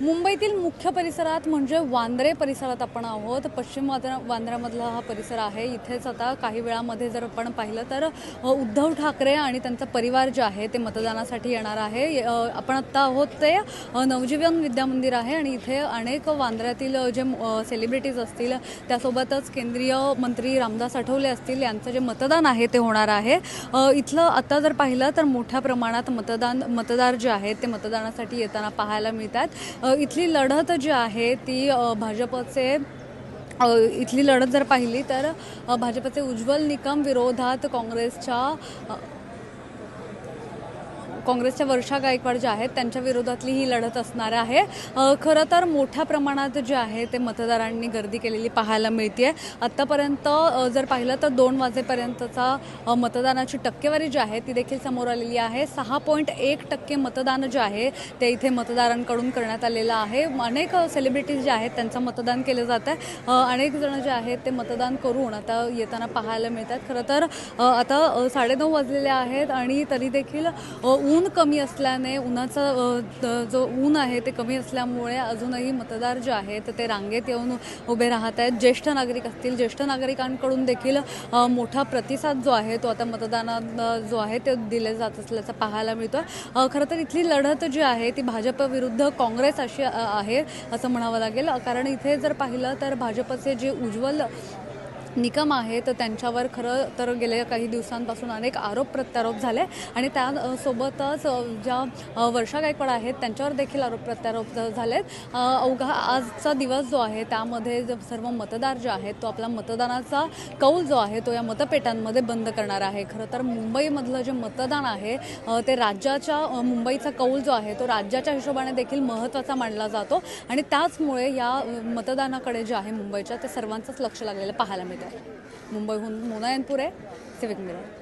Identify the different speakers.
Speaker 1: मुंबईतील मुख्य परिसरात म्हणजे वांद्रे परिसरात आपण आहोत. पश्चिम वांद्रा वांद्र्यामधला हा परिसर आहे. इथेच आता काही वेळामध्ये जर आपण पाहिलं तर उद्धव ठाकरे आणि त्यांचा परिवार जे आहे ते मतदानासाठी येणार आहे. आपण आत्ता आहोत ते नवजीवन विद्यामंदिर आहे आणि इथे अनेक वांद्र्यातील जे सेलिब्रिटीज असतील त्यासोबतच केंद्रीय मंत्री रामदास आठवले असतील यांचं जे मतदान आहे ते होणार आहे. इथलं आत्ता जर पाहिलं तर मोठ्या प्रमाणात मतदान मतदार जे आहेत ते मतदानासाठी येताना पाहायला मिळतात. इथली लढत जी आहे ती भाजपचे इथली लढत जर पाहिली तर भाजपचे उज्ज्वल निकम विरोधात काँग्रेसच्या काँग्रेसच्या वर्षा गायकवाड ज्या आहेत त्यांच्या विरोधातली ही लढत असणार आहे. खरं तर मोठ्या प्रमाणात जे आहे ते मतदारांनी गर्दी केलेली पाहायला मिळते आत्तापर्यंत जर पाहिलं तर दोन वाजेपर्यंतचा मतदानाची टक्केवारी जी आहे ती देखील समोर आलेली आहे. सहा पॉईंट एक टक्के मतदान जे आहे ते इथे मतदारांकडून करण्यात आलेलं आहे. अनेक सेलिब्रिटीज जे आहेत त्यांचं मतदान केलं जात आहे अनेक जण जे आहेत ते मतदान करून आता येताना पाहायला मिळतात. खरं तर आता साडेनऊ वाजलेले आहेत आणि तरी देखील ऊन कमी असल्याने उन्हाचा जो ऊन आहे ते कमी असल्यामुळे अजूनही मतदार जे आहेत ते रांगेत येऊन उभे राहत आहेत. ज्येष्ठ नागरिक असतील ज्येष्ठ नागरिकांकडून देखील मोठा प्रतिसाद जो आहे तो आता मतदानात जो आहे ते दिले जात असल्याचं पाहायला मिळतं खरं तर इथली लढत जी आहे ती भाजप विरुद्ध काँग्रेस अशी आहे असं म्हणावं लागेल. कारण इथे जर पाहिलं तर भाजपचे जे उज्ज्वल निकम आहे तर त्यांच्यावर खरं तर गेल्या काही दिवसांपासून अनेक आरोप प्रत्यारोप झाले. आणि त्या सोबतच ज्या वर्षा गायकवाड आहेत त्यांच्यावर देखील आरोप प्रत्यारोप झालेत. अवघा आजचा दिवस जो आहे त्यामध्ये सर्व मतदार जे आहेत तो आपला मतदानाचा कौल जो आहे तो या मतपेटांमध्ये बंद करणार आहे. खरं तर मुंबईमधलं जे मतदान आहे ते राज्याच्या मुंबईचा कौल जो आहे तो राज्याच्या हिशोबाने देखील महत्त्वाचा मानला जातो. आणि त्याचमुळे या मतदानाकडे जे आहे मुंबईच्या ते सर्वांचंच लक्ष लागलेलं पाहायला मिळतं. मुंबईहून मुनायनपूर आहे सिविक मिरर